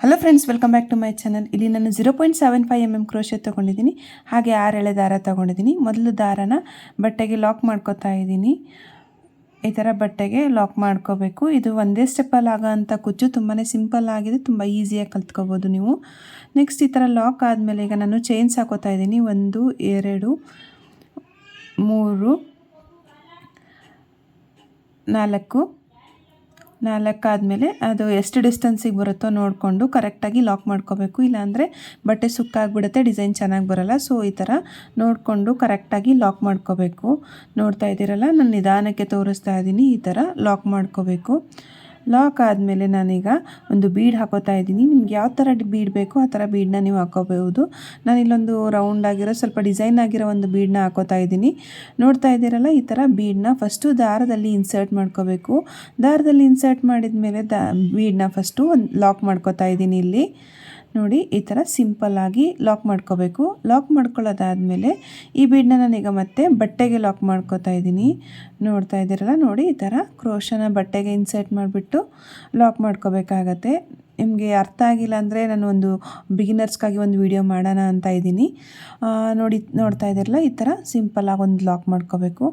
Hello friends welcome back to my channel ಇಲ್ಲಿ ನಾನು zero point seven five M M crochet ತೊಗೊಂಡಿದ್ದೀನಿ. ಹಾಗೆ ಆರು ಎಳೆ ದಾರ ತೊಗೊಂಡಿದ್ದೀನಿ. ಮೊದಲು ದಾರನ ಬಟ್ಟೆಗೆ ಲಾಕ್ ಮಾಡ್ಕೋತಾ ಇದ್ದೀನಿ. ಈ ಥರ ಬಟ್ಟೆಗೆ ಲಾಕ್ ಮಾಡ್ಕೋಬೇಕು. ಇದು ಒಂದೇ ಸ್ಟೆಪ್ಪಲ್ಲಿ ಆಗೋಂಥ ಕುಚ್ಚು ತುಂಬಾ ಸಿಂಪಲ್ ಆಗಿದೆ. ತುಂಬ ಈಸಿಯಾಗಿ ಕಲ್ತ್ಕೋಬೋದು ನೀವು. ನೆಕ್ಸ್ಟ್ ಈ ಥರ ಲಾಕ್ ಆದಮೇಲೆ ಈಗ ನಾನು ಚೈನ್ಸ್ ಹಾಕೋತಾ ಇದ್ದೀನಿ. ಒಂದು, ಎರಡು, ಮೂರು, ನಾಲ್ಕು ನಾಲ್ಕಾದಮೇಲೆ ಅದು ಎಷ್ಟು ಡಿಸ್ಟೆನ್ಸಿಗೆ ಬರುತ್ತೋ ನೋಡಿಕೊಂಡು ಕರೆಕ್ಟಾಗಿ ಲಾಕ್ ಮಾಡ್ಕೋಬೇಕು. ಇಲ್ಲಾಂದರೆ ಬಟ್ಟೆ ಸುಕ್ಕಾಗ್ಬಿಡುತ್ತೆ, ಡಿಸೈನ್ ಚೆನ್ನಾಗಿ ಬರೋಲ್ಲ. ಸೊ, ಈ ಥರ ನೋಡಿಕೊಂಡು ಕರೆಕ್ಟಾಗಿ ಲಾಕ್ ಮಾಡ್ಕೋಬೇಕು. ನೋಡ್ತಾ ಇದ್ದೀರಲ್ಲ, ನಾನು ನಿಧಾನಕ್ಕೆ ತೋರಿಸ್ತಾ ಇದ್ದೀನಿ, ಈ ಥರ ಲಾಕ್ ಮಾಡ್ಕೋಬೇಕು. ಲಾಕ್ ಆದಮೇಲೆ ನಾನೀಗ ಒಂದು ಬೀಡ್ ಹಾಕೋತಾ ಇದ್ದೀನಿ. ನಿಮ್ಗೆ ಯಾವ ಥರ ಬೀಡ್ ಬೇಕೋ ಆ ಥರ ಬೀಡನ್ನ ನೀವು ಹಾಕೋಬಹುದು. ನಾನು ಇಲ್ಲೊಂದು ರೌಂಡ್ ಆಗಿರೋ, ಸ್ವಲ್ಪ ಡಿಸೈನ್ ಆಗಿರೋ ಒಂದು ಬೀಡನ್ನ ಹಾಕೋತಾ ಇದ್ದೀನಿ. ನೋಡ್ತಾ ಇದ್ದೀರಲ್ಲ, ಈ ಥರ ಬೀಡನ್ನ ಫಸ್ಟು ದಾರದಲ್ಲಿ ಇನ್ಸರ್ಟ್ ಮಾಡ್ಕೋಬೇಕು. ದಾರದಲ್ಲಿ ಇನ್ಸರ್ಟ್ ಮಾಡಿದ ಮೇಲೆ ದ ಬೀಡನ್ನ ಫಸ್ಟು ಒಂದು ಲಾಕ್ ಮಾಡ್ಕೋತಾ ಇದ್ದೀನಿ ಇಲ್ಲಿ. ನೋಡಿ ಈ ಥರ ಸಿಂಪಲ್ಲಾಗಿ ಲಾಕ್ ಮಾಡ್ಕೋಬೇಕು. ಲಾಕ್ ಮಾಡ್ಕೊಳ್ಳೋದಾದಮೇಲೆ ಈ ಬೀಡನ್ನ ನಾನೀಗ ಮತ್ತೆ ಬಟ್ಟೆಗೆ ಲಾಕ್ ಮಾಡ್ಕೋತಾ ಇದ್ದೀನಿ. ನೋಡ್ತಾ ಇದ್ದೀರಲ್ಲ ನೋಡಿ ಈ ಥರ ಕ್ರೋಶನ ಬಟ್ಟೆಗೆ ಇನ್ಸರ್ಟ್ ಮಾಡಿಬಿಟ್ಟು ಲಾಕ್ ಮಾಡ್ಕೋಬೇಕಾಗತ್ತೆ. ನಿಮಗೆ ಅರ್ಥ ಆಗಿಲ್ಲ ಅಂದರೆ ನಾನು ಒಂದು ಬಿಗಿನರ್ಸ್ಗಾಗಿ ಒಂದು ವಿಡಿಯೋ ಮಾಡೋಣ ಅಂತ ಇದ್ದೀನಿ. ನೋಡಿ, ನೋಡ್ತಾ ಇದ್ದೀರಲ್ಲ, ಈ ಥರ ಸಿಂಪಲ್ಲಾಗಿ ಒಂದು ಲಾಕ್ ಮಾಡ್ಕೋಬೇಕು.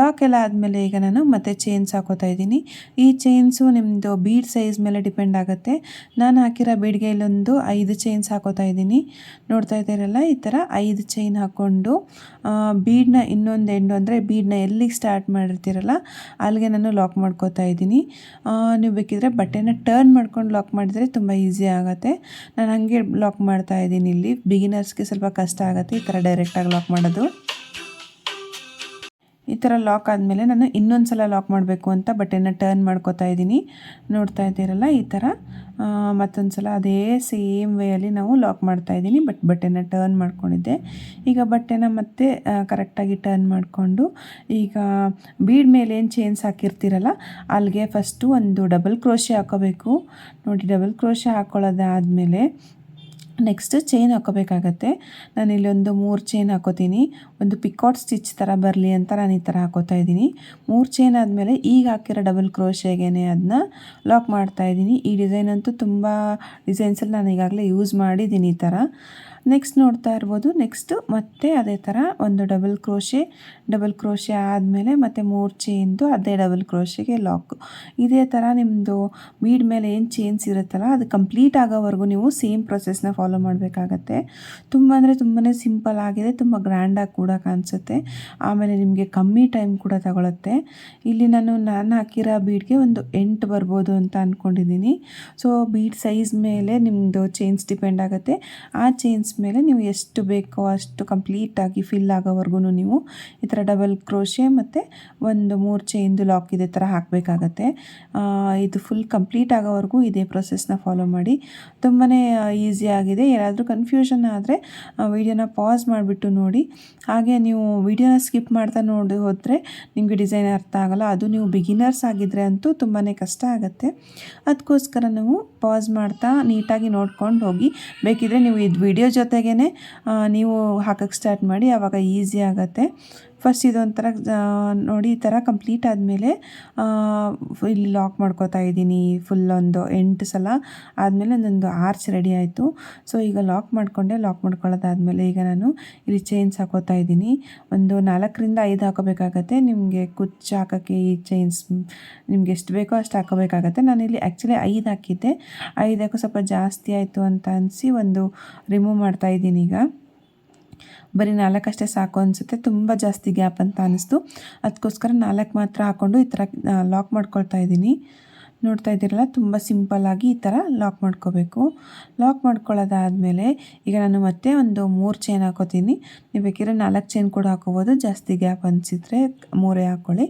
ಲಾಕ್ ಎಲ್ಲ ಆದಮೇಲೆ ಈಗ ನಾನು ಮತ್ತೆ ಚೈನ್ಸ್ ಹಾಕೋತಾ ಇದ್ದೀನಿ. ಈ ಚೈನ್ಸು ನಿಮ್ಮದು ಬೀಡ್ ಸೈಜ್ ಮೇಲೆ ಡಿಪೆಂಡ್ ಆಗುತ್ತೆ. ನಾನು ಹಾಕಿರೋ ಬೀಡ್ಗೆ ಇಲ್ಲೊಂದು ಐದು ಚೈನ್ಸ್ ಹಾಕೋತಾ ಇದ್ದೀನಿ. ನೋಡ್ತಾ ಇದ್ದೀರಲ್ಲ, ಈ ಥರ ಐದು ಚೈನ್ ಹಾಕ್ಕೊಂಡು ಬೀಡ್ನ ಇನ್ನೊಂದು ಎಂಡು ಅಂದರೆ ಬೀಡ್ನ ಎಲ್ಲಿಗೆ ಸ್ಟಾರ್ಟ್ ಮಾಡಿರ್ತೀರಲ್ಲ, ಅಲ್ಲಿಗೆ ನಾನು ಲಾಕ್ ಮಾಡ್ಕೋತಾ ಇದ್ದೀನಿ. ನೀವು ಬೇಕಿದ್ರೆ ಬಟ್ಟೆನ ಟರ್ನ್ ಮಾಡ್ಕೊಂಡು ಲಾಕ್ ಮಾಡಿದರೆ ತುಂಬ ಈಸಿ ಆಗುತ್ತೆ. ನಾನು ಹಂಗೆ ಲಾಕ್ ಮಾಡ್ತಾ ಇದ್ದೀನಿ ಇಲ್ಲಿ. ಬಿಗಿನರ್ಸ್ಗೆ ಸ್ವಲ್ಪ ಕಷ್ಟ ಆಗುತ್ತೆ. ಈ ಥರ ಡೈರೆಕ್ಟಾಗಿ ಲಾಕ್ ಮಾಡೋದು. ಈ ಥರ ಲಾಕ್ ಆದಮೇಲೆ ನಾನು ಇನ್ನೊಂದು ಸಲ ಲಾಕ್ ಮಾಡಬೇಕು ಅಂತ ಬಟ್ಟೆನ ಟರ್ನ್ ಮಾಡ್ಕೋತಾ ಇದ್ದೀನಿ. ನೋಡ್ತಾ ಇದ್ದೀರಲ್ಲ ಈ ಥರ. ಮತ್ತೊಂದು ಸಲ ಅದೇ ಸೇಮ್ ವೇಯಲ್ಲಿ ನಾವು ಲಾಕ್ ಮಾಡ್ತಾ ಇದ್ದೀನಿ ಬಟ್ ಬಟ್ಟೆನ ಟರ್ನ್ ಮಾಡ್ಕೊಂಡಿದ್ದೆ. ಈಗ ಬಟ್ಟೆನ ಮತ್ತೆ ಕರೆಕ್ಟಾಗಿ ಟರ್ನ್ ಮಾಡಿಕೊಂಡು, ಈಗ ಬೀಡ್ ಮೇಲೆ ಏನು ಚೇನ್ಸ್ ಹಾಕಿರ್ತೀರಲ್ಲ ಅಲ್ಲಿಗೆ ಫಸ್ಟು ಒಂದು ಡಬಲ್ ಕ್ರೋಶೆ ಹಾಕೋಬೇಕು. ನೋಡಿ ಡಬಲ್ ಕ್ರೋಶೆ ಹಾಕ್ಕೊಳ್ಳೋದಾದಮೇಲೆ ನೆಕ್ಸ್ಟ್ ಚೈನ್ ಹಾಕೋಬೇಕಾಗತ್ತೆ. ನಾನು ಇಲ್ಲೊಂದು ಮೂರು ಚೈನ್ ಹಾಕೋತೀನಿ. ಒಂದು ಪಿಕಾಟ್ ಸ್ಟಿಚ್ ಥರ ಬರಲಿ ಅಂತ ನಾನು ಈ ಥರ ಹಾಕೋತಾ ಇದ್ದೀನಿ. ಮೂರು ಚೈನ್ ಆದಮೇಲೆ ಈಗ ಹಾಕಿರೋ ಡಬಲ್ ಕ್ರೋಶೆಗೇನೆ ಅದನ್ನ ಲಾಕ್ ಮಾಡ್ತಾ ಇದ್ದೀನಿ. ಈ ಡಿಸೈನ್ ಅಂತೂ ತುಂಬ ಡಿಸೈನ್ಸಲ್ಲಿ ನಾನು ಈಗಾಗಲೇ ಯೂಸ್ ಮಾಡಿದ್ದೀನಿ ಈ ಥರ ನೆಕ್ಸ್ಟ್ ನೋಡ್ತಾ ಇರ್ಬೋದು. ನೆಕ್ಸ್ಟು ಮತ್ತೆ ಅದೇ ಥರ ಒಂದು ಡಬಲ್ ಕ್ರೋಶೆ ಡಬಲ್ ಕ್ರೋಶೆ ಆದಮೇಲೆ ಮತ್ತು ಮೂರು ಚೈನ್ದು ಅದೇ ಡಬಲ್ ಕ್ರೋಶೆಗೆ ಲಾಕ್ ಇದೇ ಥರ ನಿಮ್ಮದು ಬೀಡ್ ಮೇಲೆ ಏನು ಚೈನ್ಸ್ ಇರುತ್ತಲ್ಲ, ಅದು ಕಂಪ್ಲೀಟ್ ಆಗೋವರೆಗೂ ನೀವು ಸೇಮ್ ಪ್ರೊಸೆಸ್ನ ಫಾಲೋ ಮಾಡಬೇಕಾಗತ್ತೆ. ತುಂಬ ಅಂದರೆ ತುಂಬಾ ಸಿಂಪಲ್ ಆಗಿದೆ, ತುಂಬ ಗ್ರ್ಯಾಂಡಾಗಿ ಕೂಡ ಕಾಣಿಸುತ್ತೆ. ಆಮೇಲೆ ನಿಮಗೆ ಕಮ್ಮಿ ಟೈಮ್ ಕೂಡ ತಗೊಳುತ್ತೆ. ಇಲ್ಲಿ ನಾನು ನಾನು ಹಾಕಿರೋ ಬೀಡ್ಗೆ ಒಂದು ಎಂಟು ಬರ್ಬೋದು ಅಂತ ಅಂದ್ಕೊಂಡಿದ್ದೀನಿ ಸೊ ಬೀಡ್ ಸೈಜ್ ಮೇಲೆ ನಿಮ್ಮದು ಚೈನ್ಸ್ ಡಿಪೆಂಡ್ ಆಗುತ್ತೆ. ಆ ಚೈನ್ಸ್ ಮೇಲೆ ನೀವು ಎಷ್ಟು ಬೇಕೋ ಅಷ್ಟು ಕಂಪ್ಲೀಟಾಗಿ ಫಿಲ್ ಆಗೋವರೆಗೂ ನೀವು ಈ ಥರ ಡಬಲ್ ಕ್ರೋಶೆ ಮತ್ತು ಒಂದು ಮೂರು ಚೈನ್ದು ಲಾಕ್ ಇದೇ ಥರ ಹಾಕಬೇಕಾಗತ್ತೆ. ಇದು ಫುಲ್ ಕಂಪ್ಲೀಟ್ ಆಗೋವರೆಗೂ ಇದೇ ಪ್ರೊಸೆಸ್ನ ಫಾಲೋ ಮಾಡಿ. ತುಂಬಾ ಈಸಿ ಆಗಿದೆ. ಯಾರಾದರೂ ಕನ್ಫ್ಯೂಷನ್ ಆದರೆ ವಿಡಿಯೋನ ಪಾಸ್ ಮಾಡಿಬಿಟ್ಟು ನೋಡಿ. ಹಾಗೆ ನೀವು ವಿಡಿಯೋನ ಸ್ಕಿಪ್ ಮಾಡ್ತಾ ನೋಡಿ ಹೋದರೆ ನಿಮಗೆ ಡಿಸೈನ್ ಅರ್ಥ ಆಗೋಲ್ಲ. ಅದು ನೀವು ಬಿಗಿನರ್ಸ್ ಆಗಿದ್ದರೆ ಅಂತೂ ತುಂಬಾ ಕಷ್ಟ ಆಗುತ್ತೆ. ಅದಕ್ಕೋಸ್ಕರ ನೀವು ಪಾಸ್ ಮಾಡ್ತಾ ನೀಟಾಗಿ ನೋಡ್ಕೊಂಡು ಹೋಗಿ. ಬೇಕಿದ್ರೆ ನೀವು ಇದು ವಿಡಿಯೋ ಜೊತೆಗೇ ನೀವು ಹಾಕಕ್ಕೆ ಸ್ಟಾರ್ಟ್ ಮಾಡಿ ಆವಾಗ ಈಸಿ ಆಗುತ್ತೆ. ಫಸ್ಟ್ ಇದೊಂಥರ ನೋಡಿ ಈ ಥರ ಕಂಪ್ಲೀಟ್ ಆದಮೇಲೆ ಇಲ್ಲಿ ಲಾಕ್ ಮಾಡ್ಕೋತಾ ಇದ್ದೀನಿ ಫುಲ್ ಒಂದು ಎಂಟು ಸಲ. ಆದಮೇಲೆ ಒಂದೊಂದು ಆರ್ಚ್ ರೆಡಿ ಆಯಿತು. ಸೊ ಈಗ ಲಾಕ್ ಮಾಡಿಕೊಂಡೆ ಲಾಕ್ ಮಾಡ್ಕೊಳ್ಳೋದಾದಮೇಲೆ ಈಗ ನಾನು ಇಲ್ಲಿ ಚೈನ್ಸ್ ಹಾಕೋತಾ ಇದ್ದೀನಿ. ಒಂದು ನಾಲ್ಕರಿಂದ ಐದು ಹಾಕೋಬೇಕಾಗತ್ತೆ. ನಿಮಗೆ ಕುಚ್ಚು ಹಾಕೋಕ್ಕೆ ಈ ಚೈನ್ಸ್ ನಿಮ್ಗೆ ಎಷ್ಟು ಬೇಕೋ ಅಷ್ಟು ಹಾಕೋಬೇಕಾಗತ್ತೆ. ನಾನಿಲ್ಲಿ ಆ್ಯಕ್ಚುಲಿ ಐದು ಹಾಕಿದ್ದೆ. ಐದು ಹಾಕೋ ಸ್ವಲ್ಪ ಜಾಸ್ತಿ ಆಯಿತು ಅಂತ ಅನಿಸಿ ಒಂದು ರಿಮೂವ್ ಮಾಡ್ತಾ ಇದ್ದೀನಿ ಈಗ. ಬರೀ ನಾಲ್ಕಷ್ಟೇ ಸಾಕು ಅನಿಸುತ್ತೆ. ತುಂಬ ಜಾಸ್ತಿ ಗ್ಯಾಪ್ ಅಂತ ಅನ್ನಿಸ್ತು ಅದಕ್ಕೋಸ್ಕರ ನಾಲ್ಕು ಮಾತ್ರ ಹಾಕ್ಕೊಂಡು ಈ ಥರ ಲಾಕ್ ಮಾಡ್ಕೊಳ್ತಾ ಇದ್ದೀನಿ. ನೋಡ್ತಾ ಇದ್ದೀರಲ್ಲ, ತುಂಬ ಸಿಂಪಲ್ಲಾಗಿ ಈ ಥರ ಲಾಕ್ ಮಾಡ್ಕೋಬೇಕು. ಲಾಕ್ ಮಾಡ್ಕೊಳ್ಳೋದಾದಮೇಲೆ ಈಗ ನಾನು ಮತ್ತೆ ಒಂದು ಮೂರು ಚೈನ್ ಹಾಕೋತೀನಿ. ನೀವು ಬೇಕಿದ್ರೆ ನಾಲ್ಕು ಚೈನ್ ಕೂಡ ಹಾಕೋಬೋದು. ಜಾಸ್ತಿ ಗ್ಯಾಪ್ ಅನಿಸಿದ್ರೆ ಮೂರೇ ಹಾಕ್ಕೊಳ್ಳಿ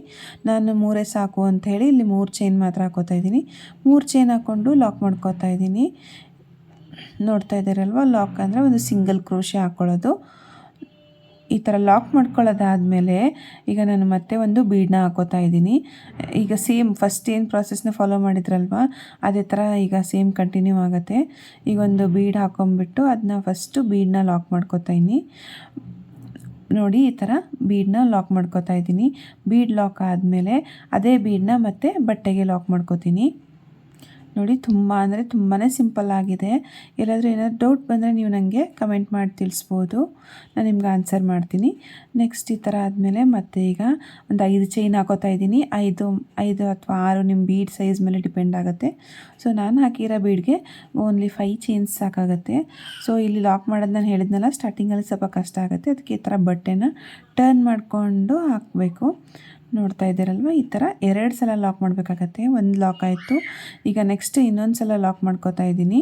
ನಾನು ಮೂರೇ ಸಾಕು ಅಂತ ಹೇಳಿ ಇಲ್ಲಿ ಮೂರು ಚೈನ್ ಮಾತ್ರ ಹಾಕೋತಾ ಇದ್ದೀನಿ. ಮೂರು ಚೈನ್ ಹಾಕ್ಕೊಂಡು ಲಾಕ್ ಮಾಡ್ಕೋತಾ ಇದ್ದೀನಿ. ನೋಡ್ತಾ ಇದ್ದೀರಲ್ವ, ಲಾಕ್ ಅಂದರೆ ಒಂದು ಸಿಂಗಲ್ ಕ್ರೋಶೆ ಹಾಕ್ಕೊಳ್ಳೋದು ಈ ಥರ ಲಾಕ್ ಮಾಡ್ಕೊಳ್ಳೋದಾದಮೇಲೆ ಈಗ ನಾನು ಮತ್ತೆ ಒಂದು ಬೀಡನ್ನ ಹಾಕೋತಾ ಇದ್ದೀನಿ. ಈಗ ಸೇಮ್ ಫಸ್ಟ್ ಏನು ಪ್ರಾಸೆಸ್ನ ಫಾಲೋ ಮಾಡಿದ್ರಲ್ವ, ಅದೇ ಥರ ಈಗ ಸೇಮ್ ಕಂಟಿನ್ಯೂ ಆಗುತ್ತೆ. ಈಗ ಒಂದು ಬೀಡ್ ಹಾಕೊಂಬಿಟ್ಟು ಅದನ್ನ ಫಸ್ಟು ಬೀಡನ್ನ ಲಾಕ್ ಮಾಡ್ಕೋತಾ ಇದ್ದೀನಿ. ನೋಡಿ, ಈ ಥರ ಬೀಡನ್ನ ಲಾಕ್ ಮಾಡ್ಕೋತಾ ಇದ್ದೀನಿ. ಬೀಡ್ ಲಾಕ್ ಆದಮೇಲೆ ಅದೇ ಬೀಡನ್ನ ಮತ್ತೆ ಬಟ್ಟೆಗೆ ಲಾಕ್ ಮಾಡ್ಕೋತೀನಿ. ನೋಡಿ, ತುಂಬ ಅಂದರೆ ತುಂಬಾ ಸಿಂಪಲ್ ಆಗಿದೆ. ಎಲ್ಲಾದರೂ ಏನಾದರೂ ಡೌಟ್ ಬಂದರೆ ನೀವು ನನಗೆ ಕಮೆಂಟ್ ಮಾಡಿ ತಿಳಿಸ್ಬೋದು. ನಾನು ನಿಮ್ಗೆ ಆನ್ಸರ್ ಮಾಡ್ತೀನಿ. ನೆಕ್ಸ್ಟ್ ಈ ಥರ ಆದಮೇಲೆ ಮತ್ತೆ ಈಗ ಒಂದು ಐದು ಚೈನ್ ಹಾಕೋತಾ ಇದ್ದೀನಿ. ಐದು ಐದು ಅಥವಾ ಆರು ನಿಮ್ಮ ಬೀಡ್ ಸೈಜ್ ಮೇಲೆ ಡಿಪೆಂಡ್ ಆಗುತ್ತೆ. ಸೊ ನಾನು ಹಾಕಿರೋ ಬೀಡ್ಗೆ ಓನ್ಲಿ ಫೈವ್ ಚೈನ್ಸ್ ಸಾಕಾಗುತ್ತೆ. ಸೊ ಇಲ್ಲಿ ಲಾಕ್ ಮಾಡೋದು ನಾನು ಹೇಳಿದ್ನಲ್ಲ ಸ್ಟಾರ್ಟಿಂಗಲ್ಲಿ ಸ್ವಲ್ಪ ಕಷ್ಟ ಆಗುತ್ತೆ. ಅದಕ್ಕೆ ಈ ಥರ ಬಟ್ಟೆನ ಟರ್ನ್ ಮಾಡಿಕೊಂಡು ಹಾಕಬೇಕು. ನೋಡ್ತಾ ಇದ್ದೀರಲ್ವ? ಈ ಥರ ಎರಡು ಸಲ ಲಾಕ್ ಮಾಡಬೇಕಾಗತ್ತೆ. ಒಂದು ಲಾಕ್ ಆಯಿತು. ಈಗ ನೆಕ್ಸ್ಟ್ ಇನ್ನೊಂದು ಸಲ ಲಾಕ್ ಮಾಡ್ಕೋತಾ ಇದ್ದೀನಿ.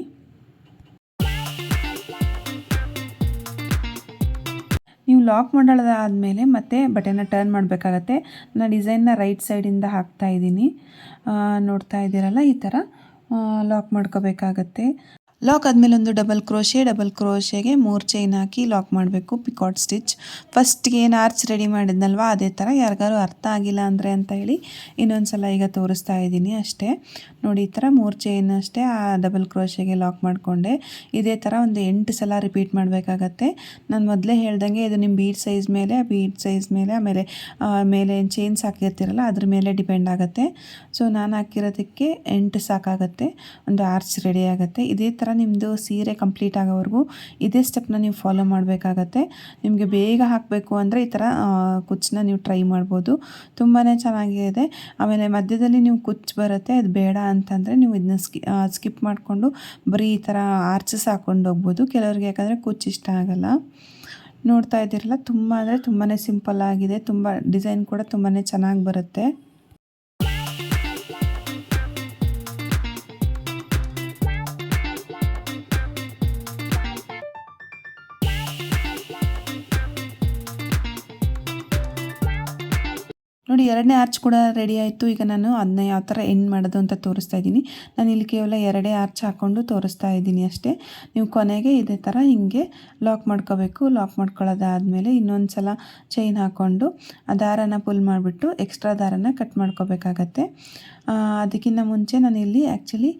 ನೀವು ಲಾಕ್ ಮಾಡೋದಾದಮೇಲೆ ಮತ್ತೆ ಬಟನ್ನ ಟರ್ನ್ ಮಾಡಬೇಕಾಗತ್ತೆ. ನಾನು ಡಿಸೈನ್ನ ರೈಟ್ ಸೈಡಿಂದ ಹಾಕ್ತಾ ಇದ್ದೀನಿ. ನೋಡ್ತಾ ಇದ್ದೀರಲ್ಲ ಈ ಥರ ಲಾಕ್ ಮಾಡ್ಕೋಬೇಕಾಗತ್ತೆ. ಲಾಕ್ ಆದಮೇಲೆ ಒಂದು ಡಬಲ್ ಕ್ರೋಶೆ ಡಬಲ್ ಕ್ರೋಶೆಗೆ ಮೂರು ಚೈನ್ ಹಾಕಿ ಲಾಕ್ ಮಾಡಬೇಕು ಪಿಕಾಟ್ ಸ್ಟಿಚ್ ಫಸ್ಟ್ಗೆ ಏನು ಆರ್ಚ್ ರೆಡಿ ಮಾಡಿದ್ನಲ್ವ, ಅದೇ ಥರ ಯಾರಿಗಾರು ಅರ್ಥ ಆಗಿಲ್ಲ ಅಂದರೆ ಅಂತ ಹೇಳಿ ಇನ್ನೊಂದು ಸಲ ಈಗ ತೋರಿಸ್ತಾ ಇದ್ದೀನಿ ಅಷ್ಟೇ. ನೋಡಿ, ಈ ಥರ ಮೂರು ಚೈನ್ ಅಷ್ಟೇ ಆ ಡಬಲ್ ಕ್ರೋಶೆಗೆ ಲಾಕ್ ಮಾಡಿಕೊಂಡೆ. ಇದೇ ಥರ ಒಂದು ಎಂಟು ಸಲ ರಿಪೀಟ್ ಮಾಡಬೇಕಾಗತ್ತೆ. ನಾನು ಮೊದಲೇ ಹೇಳ್ದಂಗೆ ಇದು ನಿಮ್ಮ ಬೀಡ್ ಸೈಜ್ ಮೇಲೆ ಬೀಡ್ ಸೈಜ್ ಮೇಲೆ, ಆಮೇಲೆ ಮೇಲೆ ಚೈನ್ಸ್ ಹಾಕಿರ್ತೀರಲ್ಲ ಅದ್ರ ಮೇಲೆ ಡಿಪೆಂಡ್ ಆಗುತ್ತೆ. ಸೊ ನಾನು ಹಾಕಿರೋದಕ್ಕೆ ಎಂಟು ಸಾಕಾಗುತ್ತೆ, ಒಂದು ಆರ್ಚ್ ರೆಡಿ ಆಗುತ್ತೆ. ಇದೇ ಥರ ನಿಮ್ಮದು ಸೀರೆ ಕಂಪ್ಲೀಟ್ ಆಗೋವರೆಗೂ ಇದೇ ಸ್ಟೆಪ್ನ ನೀವು ಫಾಲೋ ಮಾಡಬೇಕಾಗತ್ತೆ. ನಿಮಗೆ ಬೇಗ ಹಾಕಬೇಕು ಅಂದರೆ ಈ ಥರ ಕುಚ್ಚನ್ನ ನೀವು ಟ್ರೈ ಮಾಡ್ಬೋದು. ತುಂಬಾ ಚೆನ್ನಾಗಿದೆ ಆಮೇಲೆ ಮಧ್ಯದಲ್ಲಿ ನೀವು ಕುಚ್ಚು ಬರುತ್ತೆ, ಅದು ಬೇಡ ಅಂತಂದರೆ ನೀವು ಇದನ್ನ ಸ್ಕಿ ಸ್ಕಿಪ್ ಮಾಡಿಕೊಂಡು ಬರೀ ಈ ಥರ ಆರ್ಚಸ್ ಹಾಕ್ಕೊಂಡು ಹೋಗ್ಬೋದು. ಕೆಲವ್ರಿಗೆ ಯಾಕಂದರೆ ಕುಚ್ಚು ಇಷ್ಟ ಆಗಲ್ಲ. ನೋಡ್ತಾ ಇದ್ದೀರಲ್ಲ, ತುಂಬ ಅಂದರೆ ತುಂಬಾ ಸಿಂಪಲ್ ಆಗಿದೆ. ತುಂಬ ಡಿಸೈನ್ ಕೂಡ ತುಂಬಾ ಚೆನ್ನಾಗಿ ಬರುತ್ತೆ. ನೋಡಿ ಎರಡನೇ ಆರ್ಚ್ ಕೂಡ ರೆಡಿ ಆಯಿತು. ಈಗ ನಾನು ಅದನ್ನ ಯಾವ ಥರ ಎಂಡ್ ಮಾಡೋದು ಅಂತ ತೋರಿಸ್ತಾ ಇದ್ದೀನಿ. ನಾನು ಇಲ್ಲಿ ಕೇವಲ ಎರಡೇ ಆರ್ಚ್ ಹಾಕ್ಕೊಂಡು ತೋರಿಸ್ತಾ ಇದ್ದೀನಿ ಅಷ್ಟೇ. ನೀವು ಕೊನೆಗೆ ಇದೇ ಥರ ಹಿಂಗೆ ಲಾಕ್ ಮಾಡ್ಕೋಬೇಕು. ಲಾಕ್ ಮಾಡ್ಕೊಳ್ಳೋದಾದಮೇಲೆ ಇನ್ನೊಂದು ಸಲ ಚೈನ್ ಹಾಕ್ಕೊಂಡು ಆ ದಾರನ ಪುಲ್ ಮಾಡಿಬಿಟ್ಟು ಎಕ್ಸ್ಟ್ರಾ ದಾರನ ಕಟ್ ಮಾಡ್ಕೋಬೇಕಾಗತ್ತೆ. ಅದಕ್ಕಿಂತ ಮುಂಚೆ ನಾನು ಇಲ್ಲಿ ಆ್ಯಕ್ಚುಲಿ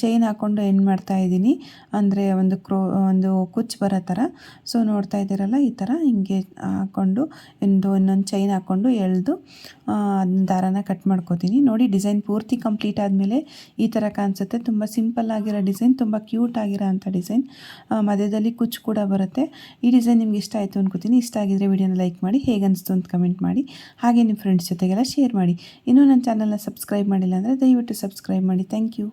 ಚೈನ್ ಹಾಕ್ಕೊಂಡು ಎಂಡ್ ಮಾಡ್ತಾ ಇದ್ದೀನಿ. ಅಂದರೆ ಒಂದು ಕ್ರೋ, ಒಂದು ಕುಚ್ ಬರೋ ಥರ ಸೊ ನೋಡ್ತಾ ಇದ್ದೀರಲ್ಲ, ಈ ಥರ ಹಿಂಗೆ ಹಾಕ್ಕೊಂಡು ಒಂದು ಇನ್ನೊಂದು ಚೈನ್ ಹಾಕ್ಕೊಂಡು ಎಳೆದು ದಾರನ ಕಟ್ ಮಾಡ್ಕೋತೀನಿ. ನೋಡಿ ಡಿಸೈನ್ ಪೂರ್ತಿ ಕಂಪ್ಲೀಟ್ ಆದಮೇಲೆ ಈ ಥರ ಕಾಣಿಸುತ್ತೆ. ತುಂಬ ಸಿಂಪಲ್ ಆಗಿರೋ ಡಿಸೈನ್ ತುಂಬ ಕ್ಯೂಟ್ ಆಗಿರೋ ಅಂಥ ಡಿಸೈನ್ ಮಧ್ಯದಲ್ಲಿ ಕುಚ್ ಕೂಡ ಬರುತ್ತೆ. ಈ ಡಿಸೈನ್ ನಿಮ್ಗೆ ಇಷ್ಟ ಆಯಿತು ಅನ್ಕೋತೀನಿ. ಇಷ್ಟ ಆಗಿದ್ರೆ ವಿಡಿಯೋನ ಲೈಕ್ ಮಾಡಿ, ಹೇಗೆ ಅಂತ ಕಮೆಂಟ್ ಮಾಡಿ. ಹಾಗೆ ನಿಮ್ಮ ಫ್ರೆಂಡ್ಸ್ ಜೊತೆಗೆಲ್ಲ ಶೇರ್ ಮಾಡಿ. ಇನ್ನೂ ನನ್ನ ಚಾನಲ್ನ ಸಬ್ಸ್ಕ್ರೈಬ್ ಮಾಡಿಲ್ಲ ಅಂದರೆ ದಯವಿಟ್ಟು ಸಬ್ಸ್ಕ್ರೈಬ್ ಮಾಡಿ. Thank you